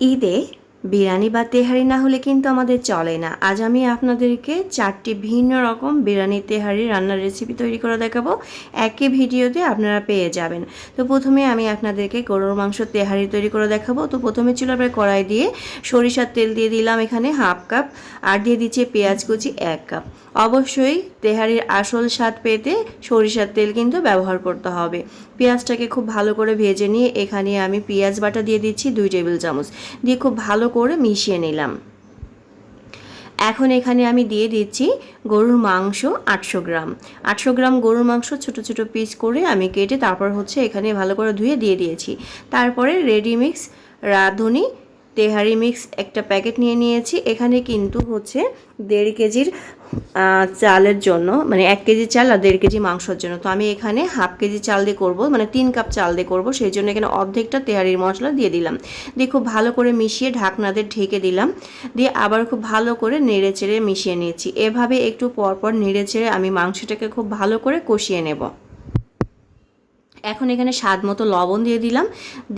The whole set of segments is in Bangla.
ঈদে বিরিয়ানি বা তেহারি না হলে কিন্তু আমাদের চলে না। আজ আমি আপনাদেরকে চারটি ভিন্ন রকম বিরিয়ানি, তেহারি রান্নার রেসিপি তৈরি করে দেখাবো। একই ভিডিওতে আপনারা পেয়ে যাবেন। তো প্রথমে আমি আপনাদেরকে গরুর মাংস, তেহারি তৈরি করে দেখাবো। তো প্রথমে ছিল আমরা কড়াই দিয়ে সরিষার তেল দিয়ে দিলাম এখানে হাফ কাপ। আর দিয়ে দিচ্ছি পেঁয়াজ কুচি এক কাপ। অবশ্যই তেহারির আসল স্বাদ পেতে সরিষার তেল কিন্তু ব্যবহার করতে হবে। পেঁয়াজটাকে খুব ভালো করে ভেজে নিয়ে এখানে আমি পেঁয়াজ বাটা দিয়ে দিচ্ছি দুই টেবিল চামচ। দিয়ে খুব ভালো করে মিশিয়ে নিলাম। এখন এখানে আমি দিয়ে দিচ্ছি গরুর মাংস আটশো গ্রাম। আটশো গ্রাম গরুর মাংস ছোট ছোট পিস করে আমি কেটে তারপর হচ্ছে এখানে ভালো করে ধুয়ে দিয়ে দিয়েছি। তারপরে রেডি মিক্স রাঁধুনি তেহারি মিক্স একটা প্যাকেট নিয়ে নিয়েছি। এখানে কিন্তু হচ্ছে দেড় কেজির চালের জন্য মানে এক কেজি চাল আর দেড় কেজি মাংসর জন্য। তো আমি এখানে হাফ কেজি চাল দিয়ে করব মানে তিন কাপ চাল দিয়ে করব। সেই জন্য এখানে অর্ধেকটা তেহারির মশলা দিয়ে দিলাম। দিয়ে খুব ভালো করে মিশিয়ে ঢাকনা দিয়ে ঢেকে দিলাম। দিয়ে আবার খুব ভালো করে নেড়ে চেড়ে মিশিয়ে নিয়েছি। এভাবে একটু পরপর নেড়ে চেড়ে আমি মাংসটাকে খুব ভালো করে কষিয়ে নেব। এখন এখানে স্বাদ মতো লবণ দিয়ে দিলাম।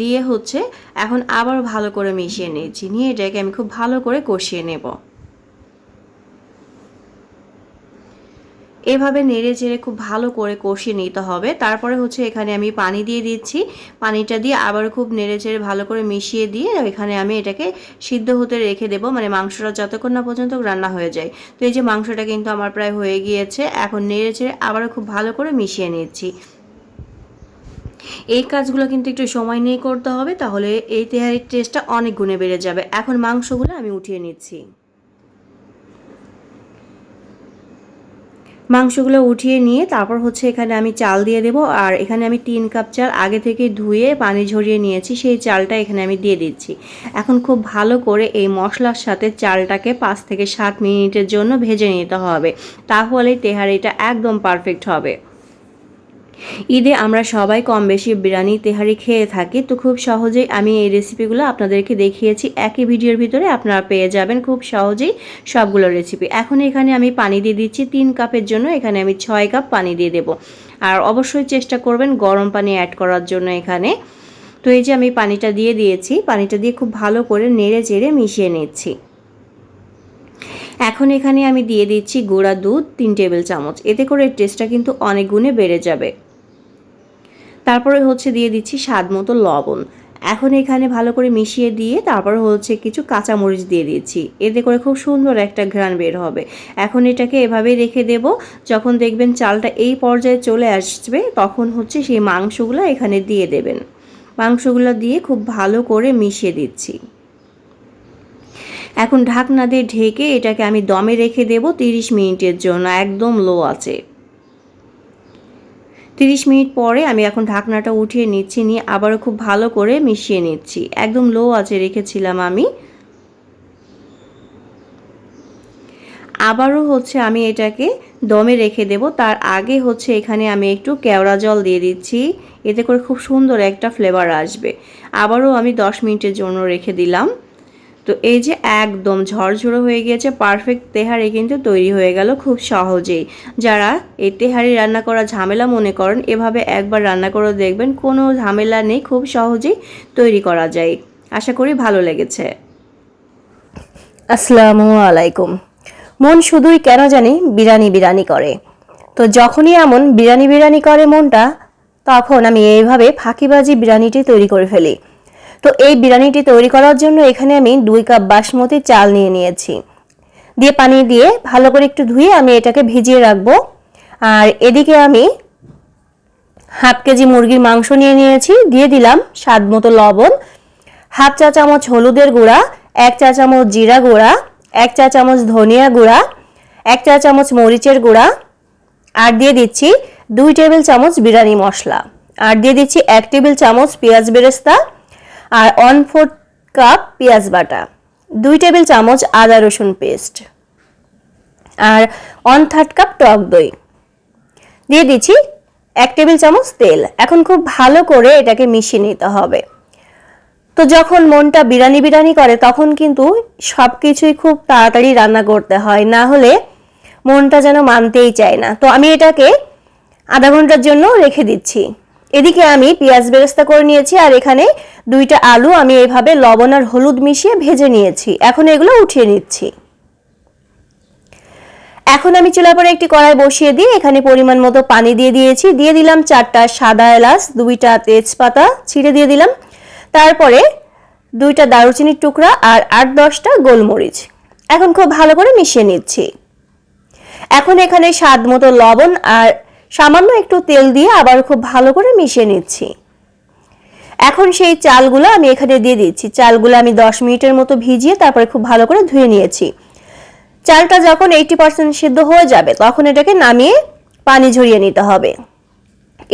দিয়ে হচ্ছে এখন আবার ভালো করে মিশিয়ে নিয়েছি। নিয়ে এটাকে আমি খুব ভালো করে কষিয়ে নেব। এভাবে নেড়ে চেড়ে খুব ভালো করে কষিয়ে নিতে হবে। তারপরে হচ্ছে এখানে আমি পানি দিয়ে দিচ্ছি। পানিটা দিয়ে আবার খুব নেড়ে চেড়ে ভালো করে মিশিয়ে দিয়ে এখানে আমি এটাকে সিদ্ধ হতে রেখে দেবো। মানে মাংসটা যতক্ষণ না পর্যন্ত রান্না হয়ে যায়। তো এই যে মাংসটা কিন্তু আমার প্রায় হয়ে গিয়েছে। এখন নেড়ে চেড়ে আবারও খুব ভালো করে মিশিয়ে নিচ্ছি। এই কাজগুলো কিন্তু একটু সময় নিয়ে করতে হবে। তাহলে এই তেহারির টেস্টটা অনেক গুণে বেড়ে যাবে। এখন মাংসগুলো আমি উঠিয়ে নিচ্ছি। মাংসগুলো উঠিয়ে নিয়ে তারপর হচ্ছে এখানে আমি চাল দিয়ে দেব। আর এখানে আমি তিন কাপ চাল আগে থেকে ধুয়ে পানি ঝরিয়ে নিয়েছি, সেই চালটা এখানে আমি দিয়ে দিচ্ছি। এখন খুব ভালো করে এই মশলার সাথে চালটাকে পাঁচ থেকে সাত মিনিটের জন্য ভেজে নিতে হবে। তাহলে তেহারিটা একদম পারফেক্ট হবে। ঈদে আমরা সবাই কম বেশি বিরিয়ানি, তেহারি খেয়ে থাকি। তো খুব সহজেই আমি এই রেসিপিগুলো আপনাদেরকে দেখিয়েছি। একই ভিডিওর ভিতরে আপনারা পেয়ে যাবেন খুব সহজেই সবগুলো রেসিপি এখন এখানে আমি পানি দিয়ে দিচ্ছি তিন কাপের জন্য। এখানে আমি ছয় কাপ পানি দিয়ে দেব। আর অবশ্যই চেষ্টা করবেন গরম পানি অ্যাড করার জন্য এখানে। তো এই যে আমি পানিটা দিয়ে দিয়েছি, পানিটা দিয়ে খুব ভালো করে নেড়ে চেড়ে মিশিয়ে নিচ্ছি। এখন এখানে আমি দিয়ে দিচ্ছি গুঁড়া দুধ তিন টেবিল চামচ। এতে করে টেস্টটা কিন্তু অনেক গুণে বেড়ে যাবে। তারপরে হচ্ছে দিয়ে দিচ্ছি স্বাদ মতো লবণ। এখন এখানে ভালো করে মিশিয়ে দিয়ে তারপর হচ্ছে কিছু কাঁচামরিচ দিয়ে দিচ্ছি। এতে করে খুব সুন্দর একটা ঘ্রাণ বের হবে। এখন এটাকে এভাবেই রেখে দেব। যখন দেখবেন চালটা এই পর্যায়ে চলে আসবে, তখন হচ্ছে সেই মাংসগুলো এখানে দিয়ে দেবেন। মাংসগুলো দিয়ে খুব ভালো করে মিশিয়ে দিচ্ছি। এখন ঢাকনা দিয়ে ঢেকে এটাকে আমি দমে রেখে দেব তিরিশ মিনিটের জন্য, একদম লো আছে তিরিশ মিনিট পরে আমি এখন ঢাকনাটা উঠিয়ে নিচ্ছি, নিয়ে আবারও খুব ভালো করে মিশিয়ে নিচ্ছি। একদম লো আছে রেখেছিলাম আমি। আবারও হচ্ছে আমি এটাকে দমে রেখে দেব। তার আগে হচ্ছে এখানে আমি একটু কেওড়া জল দিয়ে দিচ্ছি। এতে করে খুব সুন্দর একটা ফ্লেভার আসবে। আবারও আমি দশ মিনিটের জন্য রেখে দিলাম। তো এই যে একদম ঝরঝরো হয়ে গিয়েছে পারফেক্ট তেহারি কিন্তু তৈরি হয়ে গেল খুব সহজেই। যারা এই তেহারি রান্না করা ঝামেলা মনে করেন, এভাবে একবার রান্না করে দেখবেন কোনো ঝামেলা নেই, খুব সহজেই তৈরি করা যায়। আশা করি ভালো লেগেছে। আসসালামু আলাইকুম। মন শুধুই কেন জানি বিরানি বিরানি করে। তো যখনই এমন বিরানি বিরানি করে মনটা, তখন আমি এইভাবে ফাঁকিবাজি বিরিয়ানিটি তৈরি করে ফেলি। তো এই বিরিয়ানিটি তৈরি করার জন্য এখানে আমি দুই কাপ বাসমতি চাল নিয়ে নিয়েছি। দিয়ে পানি দিয়ে ভালো করে একটু ধুয়ে আমি এটাকে ভিজিয়ে রাখব। আর এদিকে আমি হাফ কেজি মুরগির মাংস নিয়ে নিয়েছি। দিয়ে দিলাম স্বাদ মতো লবণ, হাফ চা চামচ হলুদের গুঁড়া, এক চা চামচ জিরা গুঁড়া, এক চা চামচ ধনিয়া গুঁড়া, এক চা চামচ মরিচের গুঁড়া, আর দিয়ে দিচ্ছি দুই টেবিল চামচ বিরিয়ানি মশলা। আর দিয়ে দিচ্ছি এক টেবিল চামচ পেঁয়াজ বেরেস্তা আর ওয়ান ফোর্থ কাপ পেঁয়াজ বাটা, দুই টেবিল চামচ আদা রসুন পেস্ট আর ওয়ান থার্ড কাপ টক দই। দিয়ে দিচ্ছি এক টেবিল চামচ তেল, এখন খুব ভালো করে এটাকে মিশিয়ে নিতে হবে। তো যখন মনটা বিরানি বিরানি করে, তখন কিন্তু সব কিছুই খুব তাড়াতাড়ি রান্না করতে হয়, না হলে মনটা যেন মানতেই চায় না। তো আমি এটাকে আধা ঘণ্টার জন্য রেখে দিচ্ছি। এদিকে আমি পেঁয়াজ বেরেস্তা করে নিয়েছি, আর এখানে দুইটা আলু আমি এইভাবে লবণ আর হলুদ মিশিয়ে ভেজে নিয়েছি। এখন এগুলো উঠিয়ে নিচ্ছি। এখন আমি চুলার পরে একটি কড়াই বসিয়ে দিয়ে এখানে পরিমাণ মতো পানি দিয়ে দিয়েছি। দিয়ে দিলাম চারটা সাদা এলাচ, দুইটা তেজপাতা ছিঁড়ে দিয়ে দিলাম। তারপরে দুইটা দারুচিনির টুকরা আর আট দশটা গোলমরিচ। এখন খুব ভালো করে মিশিয়ে নিচ্ছি। এখন এখানে স্বাদ মতো লবণ আর সামান্য একটু তেল দিয়ে আবার খুব ভালো করে মিশিয়ে নিচ্ছি। এখন সেই চালগুলো আমি এখানে দিয়ে দিচ্ছি। চালগুলো আমি দশ মিনিটের মতো ভিজিয়ে তারপরে খুব ভালো করে ধুয়ে নিয়েছি। চালটা যখন এইটি পার্সেন্ট সিদ্ধ হয়ে যাবে, তখন এটাকে নামিয়ে পানি ঝরিয়ে নিতে হবে।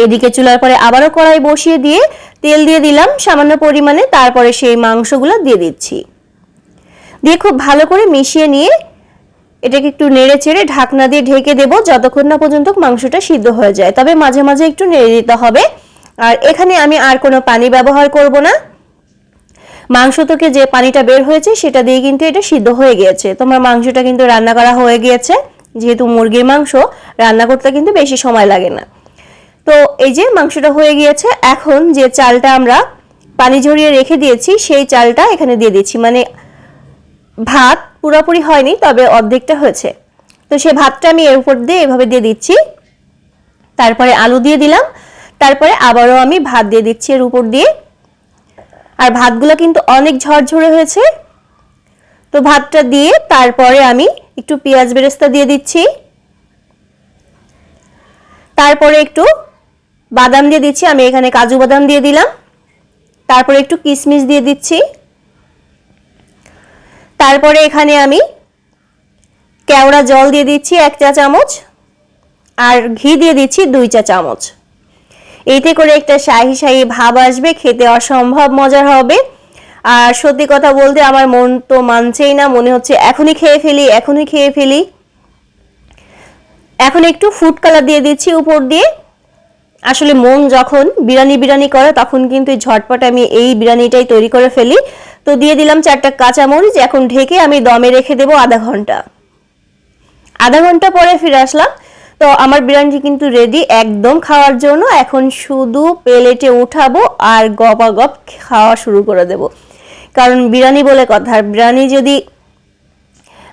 এদিকে চুলার পরে আবারও কড়াই বসিয়ে দিয়ে তেল দিয়ে দিলাম সামান্য পরিমাণে, তারপরে সেই মাংসগুলো দিয়ে দিচ্ছি। দিয়ে খুব ভালো করে মিশিয়ে নিয়ে এটাকে একটু নেড়ে চেড়ে ঢাকনা দিয়ে ঢেকে দেব যতক্ষণ না পর্যন্ত মাংসটা সিদ্ধ হয়ে যায়। তবে মাঝে মাঝে একটু নেড়ে দিতে হবে। আর এখানে আমি আর কোনো পানি ব্যবহার করব না। মাংস থেকে যে পানিটা বের হয়েছে সেটা দিয়ে কিন্তু এটা সিদ্ধ হয়ে গিয়েছে। তোমার মাংসটা কিন্তু রান্না করা হয়ে গিয়েছে। যেহেতু মুরগির মাংস, রান্না করতে কিন্তু বেশি সময় লাগে না। তো এই যে মাংসটা হয়ে গিয়েছে, এখন যে চালটা আমরা পানি ঝরিয়ে রেখে দিয়েছি, সেই চালটা এখানে দিয়ে দিচ্ছি। মানে ভাত পুরোপুরি হয়নি, তবে অর্ধেকটা হয়েছে। তো সেই ভাতটা আমি এর উপর দিয়ে এভাবে দিয়ে দিচ্ছি। তারপরে আলু দিয়ে দিলাম। তারপরে আবারও আমি ভাত দিয়ে দিচ্ছি এর উপর দিয়ে। আর ভাতগুলো কিন্তু অনেক ঝরঝরে হয়েছে। তো ভাতটা দিয়ে তারপরে আমি একটু পেঁয়াজ বেরেস্তা দিয়ে দিচ্ছি। তারপরে একটু বাদাম দিয়ে দিচ্ছি। আমি এখানে কাজু বাদাম দিয়ে দিলাম। তারপরে একটু কিশমিশ দিয়ে দিচ্ছি। তারপরে এখানে আমি কেওড়া জল দিয়ে দিচ্ছি এক চা চামচ আর ঘি দিয়ে দিচ্ছি দুই চা চামচ। এতে করে একটা শাহি শাহি ভাব আসবে, খেতে অসম্ভব মজার হবে। আর সত্যি কথা বলতে আমার মন তো মানছেই না, মনে হচ্ছে এখনই খেয়ে ফেলি, এখনই খেয়ে ফেলি। এখন একটু ফুড কালার দিয়ে দিচ্ছি উপর দিয়ে। আসলে মন যখন বিরিয়ানি বিরিয়ানি করে, তখন কিন্তু ঝটপট আমি এই বিরিয়ানিটাই তৈরি করে ফেলি। তো দিয়ে দিলাম চারটা কাঁচামরিচ, এখন ঢেকে আমি দমে রেখে দেবো আধা ঘণ্টা। আধা ঘণ্টা পরে ফিরে আসলাম। তো আমার বিরিয়ানি কিন্তু রেডি একদম খাওয়ার জন্য। এখন শুধু প্লেটে উঠাবো আর গপা গপ খাওয়া শুরু করে দেব। কারণ বিরিয়ানি বলে কথা, আর বিরিয়ানি যদি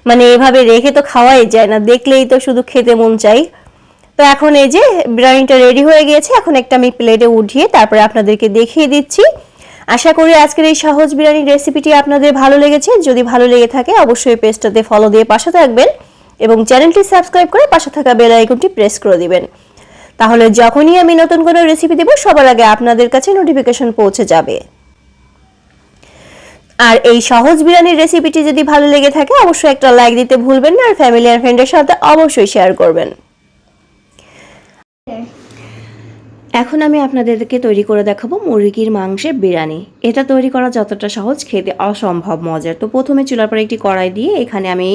মানে এভাবে রেখে তো খাওয়াই যায় না, দেখলেই তো শুধু খেতে মন চাই। তো এখন এই যে বিরিয়ানিটা রেডি হয়ে গিয়েছে, এখন একটা আমি প্লেটে উঠিয়ে তারপরে আপনাদেরকে দেখিয়ে দিচ্ছি। আশা করি আজকের এই সহজ বিরিয়ানির রেসিপিটি আপনাদের ভালো লেগেছে। যদি ভালো লেগে থাকে, অবশ্যই পেজটাতে ফলো দিয়ে পাশে থাকবেন এবং চ্যানেলটি সাবস্ক্রাইব করে পাশে থাকা বেল আইকনটি প্রেস করে দিবেন। তাহলে যখনই আমি নতুন কোনো রেসিপি দেব, সবার আগে আপনাদের কাছে নোটিফিকেশন পৌঁছে যাবে। আর এই সহজ বিরিয়ানির রেসিপিটি যদি ভালো লেগে থাকে, অবশ্যই একটা লাইক দিতে ভুলবেন না, আর ফ্যামিলি আর ফ্রেন্ডের সাথে অবশ্যই শেয়ার করবেন। এখন আমি আপনাদেরকে তৈরি করে দেখাবো মুরগির মাংসের বিরিয়ানি। এটা তৈরি করা যতটা সহজ, খেতে অসম্ভব মজার। তো প্রথমে চুলার পরে একটি কড়াই দিয়ে এখানে আমি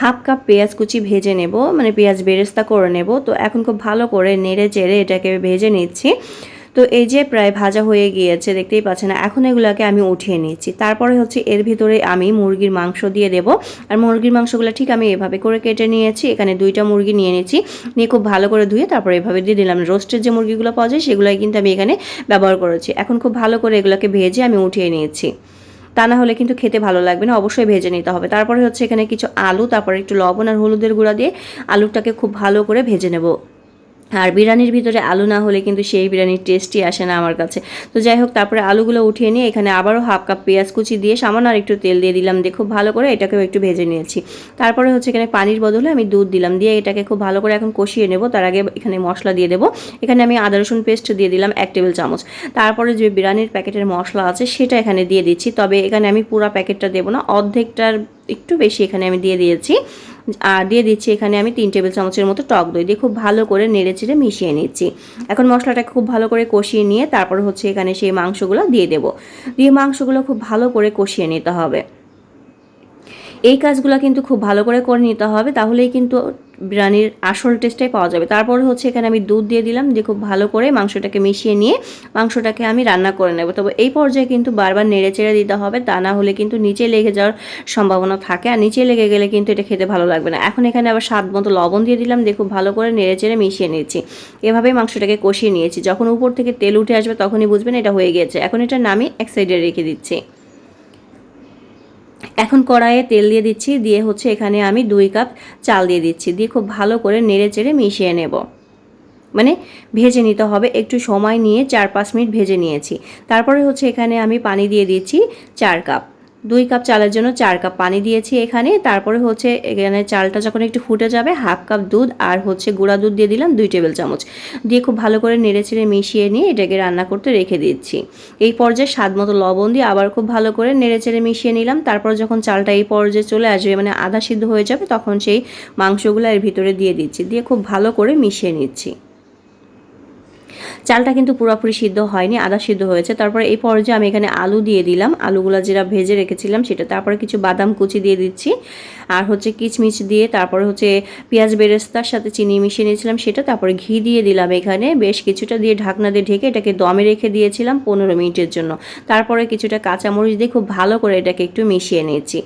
হাফ কাপ পেঁয়াজ কুচি ভেজে নেব মানে পেঁয়াজ বেরেস্তা করে নেব। তো এখন খুব ভালো করে নেড়ে চেড়ে এটাকে ভেজে নিচ্ছি। তো এই যে প্রায় ভাজা হয়ে গিয়েছে, দেখতেই পাচ্ছেন, এখন এগুলোকে আমি উঠিয়ে নিচ্ছি। তারপরে হচ্ছে এর ভিতরে আমি মুরগির মাংস দিয়ে দেব। আর মুরগির মাংসগুলো ঠিক আমি এভাবে করে কেটে নিয়েছি, এখানে দুইটা মুরগি নিয়ে নিয়েছি নিয়ে খুব ভালো করে ধুয়ে তারপরে এভাবে দিয়ে দিলাম। রোস্টের যে মুরগিগুলো পাওয়া যায়, সেগুলোই কিন্তু আমি এখানে ব্যবহার করেছি। এখন খুব ভালো করে এগুলোকে ভেজে আমি উঠিয়ে নিয়েছি। তা না হলে কিন্তু খেতে ভালো লাগবে না, অবশ্যই ভেজে নিতে হবে। তারপরে হচ্ছে এখানে কিছু আলু, তারপরে একটু লবণ আর হলুদের গুঁড়া দিয়ে আলুটাকে খুব ভালো করে ভেজে নেব। আর বিরিয়ানির ভিতরে আলু না হলে কিন্তু সেই বিরিয়ানির টেস্টই আসে না আমার কাছে। তো যাই হোক তারপরে আলুগুলো উঠিয়ে নিয়ে এখানে আবারও হাফ কাপ পেঁয়াজ কুচি দিয়ে সামান্য আর একটু তেল দিয়ে দিলাম দিয়ে খুব ভালো করে এটাকেও একটু ভেজে নিয়েছি। তারপরে হচ্ছে এখানে পানির বদলে আমি দুধ দিলাম দিয়ে এটাকে খুব ভালো করে এখন কষিয়ে নেব। তার আগে এখানে মশলা দিয়ে দেবো। এখানে আমি আদা, রসুন পেস্ট দিয়ে দিলাম এক টেবিল চামচ। তারপরে যে বিরিয়ানির প্যাকেটের মশলা আছে সেটা এখানে দিয়ে দিচ্ছি। তবে এখানে আমি পুরো প্যাকেটটা দেবো না, অর্ধেকটার একটু বেশি এখানে আমি দিয়ে দিয়েছি। আর দিয়ে দিচ্ছি এখানে আমি তিন টেবিল চামচের মতো টক দই দিয়ে খুব ভালো করে নেড়ে চেড়ে মিশিয়ে নিচ্ছি। এখন মশলাটাকে খুব ভালো করে কষিয়ে নিয়ে তারপর হচ্ছে এখানে সেই মাংসগুলো দিয়ে দেব। দিয়ে মাংসগুলো খুব ভালো করে কষিয়ে নিতে হবে। এই কাজগুলো কিন্তু খুব ভালো করে করে নিতে হবে, তাহলেই কিন্তু বিরিয়ানির আসল টেস্টটাই পাওয়া যাবে। তারপরে হচ্ছে এখানে আমি দুধ দিয়ে দিলাম দিয়ে খুব ভালো করে মাংসটাকে মিশিয়ে নিয়ে মাংসটাকে আমি রান্না করে নেব। তবে এই পর্যায়ে কিন্তু বারবার নেড়ে চেড়ে দিতে হবে, তা না হলে কিন্তু নিচে লেগে যাওয়ার সম্ভাবনা থাকে আর নিচে লেগে গেলে কিন্তু এটা খেতে ভালো লাগবে না। এখন এখানে আবার স্বাদ মতো লবণ দিয়ে দিলাম দিয়ে খুব ভালো করে নেড়ে চেড়ে মিশিয়ে নিয়েছি। এভাবেই মাংসটাকে কষিয়ে নিয়েছি। যখন উপর থেকে তেল উঠে আসবে তখনই বুঝবেন এটা হয়ে গিয়েছে। এখন এটা নামিয়ে এক সাইডে রেখে দিচ্ছি। এখন কড়াইয়ে তেল দিয়ে দিচ্ছি, দিয়ে হচ্ছে এখানে আমি দুই কাপ চাল দিয়ে দিচ্ছি, দিয়ে খুব ভালো করে নেড়ে চেড়ে মিশিয়ে নেব। মানে ভেজে নিতে হবে, একটু সময় নিয়ে চার পাঁচ মিনিট ভেজে নিয়েছি। তারপরে হচ্ছে এখানে আমি পানি দিয়ে দিচ্ছি চার কাপ। দুই কাপ চালের জন্য চার কাপ পানি দিয়েছি এখানে। তারপরে হচ্ছে এখানে চালটা যখন একটু ফুটে যাবে, হাফ কাপ দুধ আর হচ্ছে গুঁড়া দুধ দিয়ে দিলাম দুই টেবিল চামচ। দিয়ে খুব ভালো করে নেড়ে চেড়ে মিশিয়ে নিয়ে এটাকে রান্না করতে রেখে দিচ্ছি। এই পর্যায়ে স্বাদ মতো লবণ দিয়ে আবার খুব ভালো করে নেড়ে চেড়ে মিশিয়ে নিলাম। তারপর যখন চালটা এই পর্যায়ে চলে আসবে মানে আধা সিদ্ধ হয়ে যাবে, তখন সেই মাংসগুলো এর ভিতরে দিয়ে দিচ্ছি। দিয়ে খুব ভালো করে মিশিয়ে নিচ্ছি। চালটা কিন্তু পুরোপুরি সিদ্ধ হয়নি, আদা সিদ্ধ হয়েছে। তারপরে এই পর্যায়ে আমি এখানে আলু দিয়ে দিলাম। আলুগুলো যেটা ভেজে রেখেছিলাম সেটা, তারপরে কিছু বাদাম কুচি দিয়ে দিচ্ছি। আর হচ্ছে কিচমিচ দিয়ে, তারপরে হচ্ছে পেঁয়াজ বেরেস্তার সাথে চিনি মিশিয়ে নিয়েছিলাম সেটা, তারপরে ঘি দিয়ে দিলাম এখানে। বেশ কিছুটা দিয়ে ঢাকনা দিয়ে ঢেকে এটাকে দমে রেখে দিয়েছিলাম পনেরো মিনিটের জন্য। তারপরে কিছুটা কাঁচামরিচ দিয়ে খুব ভালো করে এটাকে একটু মিশিয়ে নিয়েছি।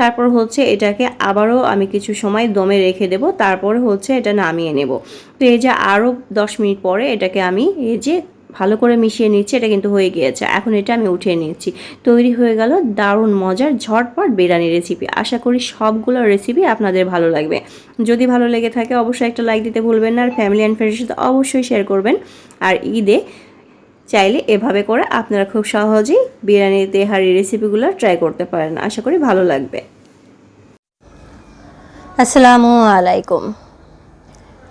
তারপর হচ্ছে এটাকে আবারও আমি কিছু সময় দমে রেখে দেব, তারপরে হচ্ছে এটা নামিয়ে নেব। তো এই যে আরও দশ মিনিট পরে এটাকে আমি এই যে ভালো করে মিশিয়ে নিচ্ছি, এটা কিন্তু হয়ে গিয়েছে। এখন এটা আমি উঠিয়ে নিচ্ছি। তৈরি হয়ে গেল দারুণ মজার ঝটপট বিরিয়ানি রেসিপি আশা করি সবগুলো রেসিপি আপনাদের ভালো লাগবে। যদি ভালো লেগে থাকে অবশ্যই একটা লাইক দিতে ভুলবেন না, আর ফ্যামিলি অ্যান্ড ফ্রেন্ডের সাথে অবশ্যই শেয়ার করবেন। আর ঈদে চাইলে এভাবে করে আপনারা খুব সহজেই বিরিয়ানি তেহারি রেসিপিগুলো ট্রাই করতে পারেন। আশা করি ভালো লাগবে। আসসালামু আলাইকুম।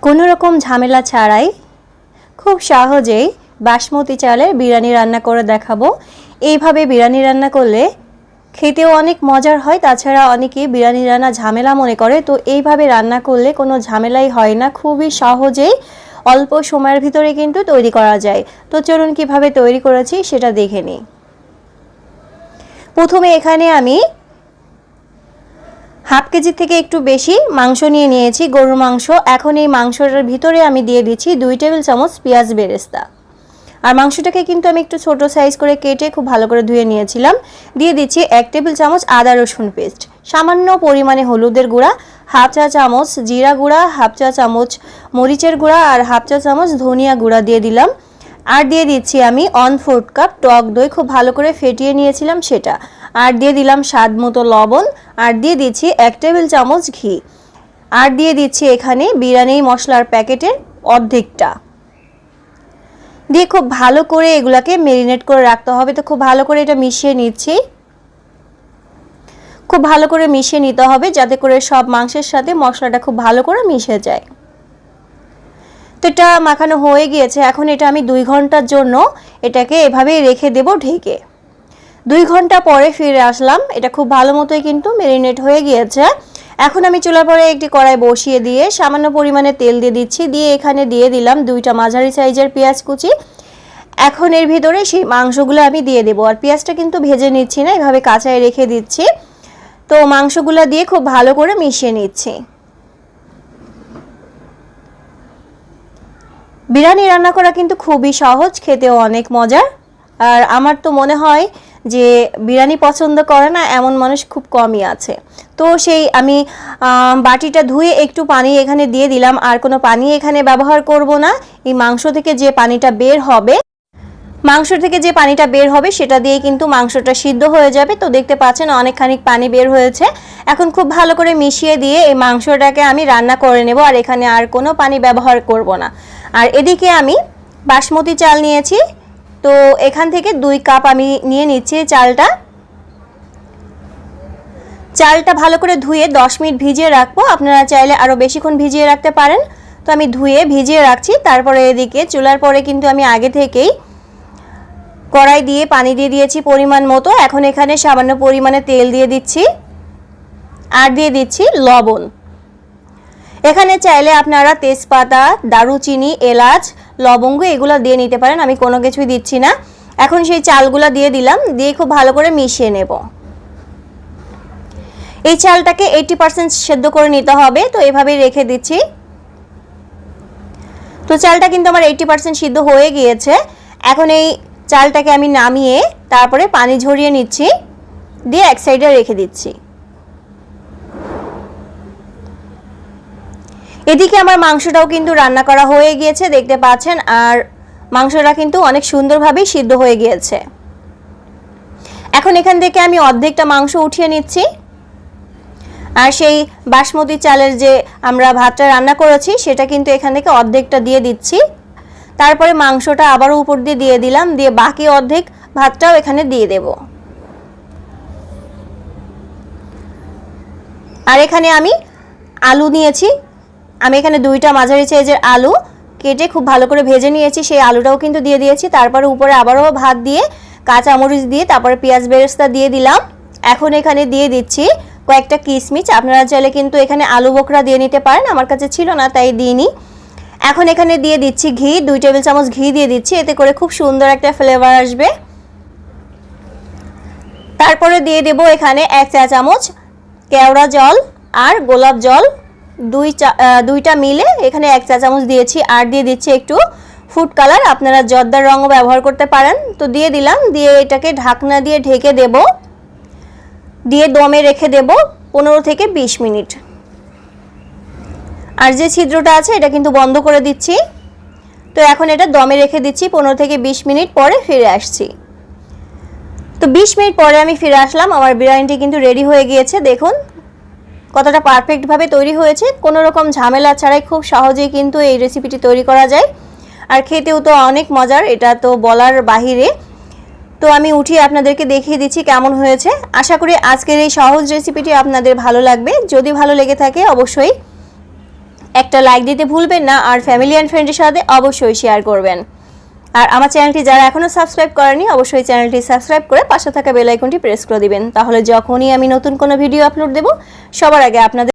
কোনো রকম ঝামেলা ছাড়াই খুব সহজেই বাসমতি চালের বিরিয়ানি রান্না করে দেখাবো। এইভাবে বিরিয়ানি রান্না করলে খেতেও অনেক মজার হয়, তাছাড়া অনেকে বিরিয়ানি রান্না ঝামেলা মনে করে। তো এইভাবে রান্না করলে কোনো ঝামেলাই হয় না। খুবই সহজেই অল্প সময়ের ভিতরে কিন্তু তৈরি করা যায়। তো চলুন কীভাবে তৈরি করেছি সেটা দেখে নিই। প্রথমে এখানে আমি হাফ কেজি থেকে একটু বেশি মাংস নিয়ে নিয়েছি, গরুর মাংস। এখন এই মাংসটার ভিতরে আমি দিয়ে দিচ্ছি দুই টেবিল চামচ পেঁয়াজ বেরেস্তা। আর মাংসটাকে কিন্তু আমি একটু ছোট সাইজ করে কেটে খুব ভালো করে ধুয়ে নিয়েছিলাম। দিয়ে দিচ্ছি এক টেবিল চামচ আদা রসুন পেস্ট। সামান্য পরিমাণে হলুদের গুঁড়া হাফ চা চামচ জিরা গুঁড়া, হাফ চা চামচ মরিচের গুঁড়া আর হাফ চা চামচ ধনিয়া গুঁড়া দিয়ে দিলাম। আর দিয়ে দিচ্ছি আমি অন ফোর্থ কাপ টক দই, খুব ভালো করে ফেটিয়ে নিয়েছিলাম সেটা। আর দিয়ে দিলাম স্বাদ মতো লবণ। আর দিয়ে দিচ্ছি এক টেবিল চামচ ঘি। আর দিয়ে দিচ্ছি এখানে বিরিয়ানি মশলার প্যাকেটের অর্ধেকটা। দিয়ে খুব ভালো করে এগুলাকে মেরিনেট করে রাখতে হবে। তো খুব ভালো করে এটা মিশিয়ে নিচ্ছি। খুব ভালো করে মিশিয়ে নিতে হবে যাতে করে সব মাংসের সাথে মশলাটা খুব ভালো করে মিশে যায়। তো এটা মাখানো হয়ে গিয়েছে। এখন এটা আমি দুই ঘণ্টার জন্য এটাকে এভাবেই রেখে দেব ঢেকে। দুই ঘণ্টা পরে ফিরে আসলাম। এটা খুব ভালো মতোই কিন্তু মেরিনেট হয়ে গিয়েছে। এখন আমি চুলার পরে একটি কড়াই বসিয়ে দিয়ে সামান্য পরিমাণে তেল দিয়ে দিচ্ছি। দিয়ে এখানে দিয়ে দিলাম দুইটা মাঝারি সাইজের পেঁয়াজ কুচি। এখন এর ভিতরে সেই মাংসগুলো আমি দিয়ে দেবো। আর পেঁয়াজটা কিন্তু ভেজে নিচ্ছি না, এভাবে কাঁচায় রেখে দিচ্ছি। তো মাংসগুলো দিয়ে খুব ভালো করে মিশিয়ে নিচ্ছি। বিরিয়ানি রান্না করা কিন্তু খুবই সহজ, খেতেও অনেক মজার। আর আমার তো মনে হয় যে বিরিয়ানি পছন্দ করে না, এমন মানুষ খুব কমই আছে। তো সেই আমি বাটিটা ধুয়ে একটু পানি এখানে দিয়ে দিলাম। আর কোনো পানি এখানে ব্যবহার করব না। এই মাংস থেকে যে পানিটা বের হবে মাংস থেকে যে পানিটা বের হবে সেটা দিয়ে কিন্তু মাংসটা সিদ্ধ হয়ে যাবে। তো দেখতে পাচ্ছেন অনেকখানি পানি বের হয়েছে। এখন খুব ভালো করে মিশিয়ে দিয়ে এই মাংসটাকে আমি রান্না করে নেব আর এখানে আর কোনো পানি ব্যবহার করব না। আর এদিকে আমি বাসমতি চাল নিয়েছি। তো এখান থেকে দুই কাপ আমি নিয়ে নিচ্ছি চালটা। চালটা ভালো করে ধুয়ে দশ মিনিট ভিজিয়ে রাখব। আপনারা চাইলে আরও বেশিক্ষণ ভিজিয়ে রাখতে পারেন। তো আমি ধুয়ে ভিজিয়ে রাখছি। তারপরে এদিকে চুলার পরে কিন্তু আমি আগে থেকেই কড়াই দিয়ে পানি দিয়ে দিয়েছি পরিমাণ মতো। এখন এখানে সামান্য পরিমাণে তেল দিয়ে দিচ্ছি আর দিয়ে দিচ্ছি লবণ। এখানে চাইলে আপনারা তেজপাতা, দারুচিনি, এলাচ, লবঙ্গ এগুলো দিয়ে নিতে পারেন, আমি কোনো কিছুই দিচ্ছি না। এখন সেই চালগুলো দিয়ে দিলাম, দিয়ে খুব ভালো করে মিশিয়ে নেব। এই চালটাকে এইটি পার্সেন্ট সেদ্ধ করে নিতে হবে, তো এভাবেই রেখে দিচ্ছি। তো চালটা কিন্তু আমার এইটি পার্সেন্ট সিদ্ধ হয়ে গিয়েছে। এখন এই চালটাকে আমি নামিয়ে তারপরে পানি ঝরিয়ে নিচ্ছি, দিয়ে এক সাইডে রেখে দিচ্ছি। এদিকে আমার মাংসটাও কিন্তু রান্না করা হয়ে গিয়েছে, দেখতে পাচ্ছেন, আর মাংসটা কিন্তু অনেক সুন্দরভাবেই সিদ্ধ হয়ে গিয়েছে। এখন এখান থেকে আমি অর্ধেকটা মাংস উঠিয়ে নিচ্ছি। আর সেই বাসমতি চালের যে আমরা ভাতটা রান্না করেছি, সেটা কিন্তু এখান থেকে অর্ধেকটা দিয়ে দিচ্ছি। তারপরে মাংসটা আবারও উপর দিয়ে দিয়ে দিলাম, দিয়ে বাকি অর্ধেক ভাতটাও এখানে দিয়ে দেব। আর এখানে আমি আলু নিয়েছি। আমি এখানে দুইটা মাঝারি সাইজের আলু কেটে খুব ভালো করে ভেজে নিয়েছি, সেই আলুটাও কিন্তু দিয়ে দিয়েছি। তারপরে উপরে আবারও ভাত দিয়ে কাঁচা মরিচ দিয়ে তারপরে পেঁয়াজ বেরেস্তা দিয়ে দিলাম। এখন এখানে দিয়ে দিচ্ছি কয়েকটা কিশমিচ আপনারা চাইলে কিন্তু এখানে আলু বোকরা দিয়ে নিতে পারেন, আমার কাছে ছিল না, তাই দিইনি। এখন এখানে দিয়ে দিচ্ছি ঘি, দুই টেবিল চামচ ঘি দিয়ে দিচ্ছি, এতে করে খুব সুন্দর একটা ফ্লেভার আসবে। তারপরে দিয়ে দেব এখানে এক চা চামচ কেওড়া জল আর গোলাপ জল। দুই চা দুইটা মিলে এখানে এক চা চামচ দিয়েছি, আর দিয়ে দিচ্ছি একটু ফুড কালার আপনারা জর্দার রঙও ব্যবহার করতে পারেন। তো দিয়ে দিলাম, দিয়ে এটাকে ঢাকনা দিয়ে ঢেকে দেব। দিয়ে দমে রেখে দেব পনেরো থেকে বিশ মিনিট। যে ছিদ্রটা আছে, এটা কিন্তু বন্ধ করে দিচ্ছি। তো এখন এটা দমে রেখে দিচ্ছি, পনেরো থেকে বিশ মিনিট পরে ফিরে আসছি। তো বিশ মিনিট পরে আমি ফিরে আসলাম, আমার বিরিয়ানিটি কিন্তু রেডি হয়ে গিয়েছে, দেখুন। কতটা পারফেক্টভাবে তৈরি হয়েছে, কোনো রকম ঝামেলা ছাড়াই খুব সহজেই কিন্তু এই রেসিপিটি তৈরি করা যায়। আর খেতেও তো অনেক মজার, এটা তো বলার বাহিরে। তো আমি উঠিয়ে আপনাদেরকে দেখিয়ে দিচ্ছি কেমন হয়েছে। আশা করি আজকের এই সহজ রেসিপিটি আপনাদের ভালো লাগবে। যদি ভালো লেগে থাকে, অবশ্যই একটা লাইক দিতে ভুলবেন না আর ফ্যামিলি অ্যান্ড ফ্রেন্ডের সাথে অবশ্যই শেয়ার করবেন। আর আমার চ্যানেলটি যারা এখনও সাবস্ক্রাইব করেনি অবশ্যই চ্যানেলটি সাবস্ক্রাইব করে পাশে থাকা বেল আইকনটি প্রেস করে দিবেন। তাহলে যখনই আমি নতুন কোনো ভিডিও আপলোড দেব, সবার আগে আপনাদের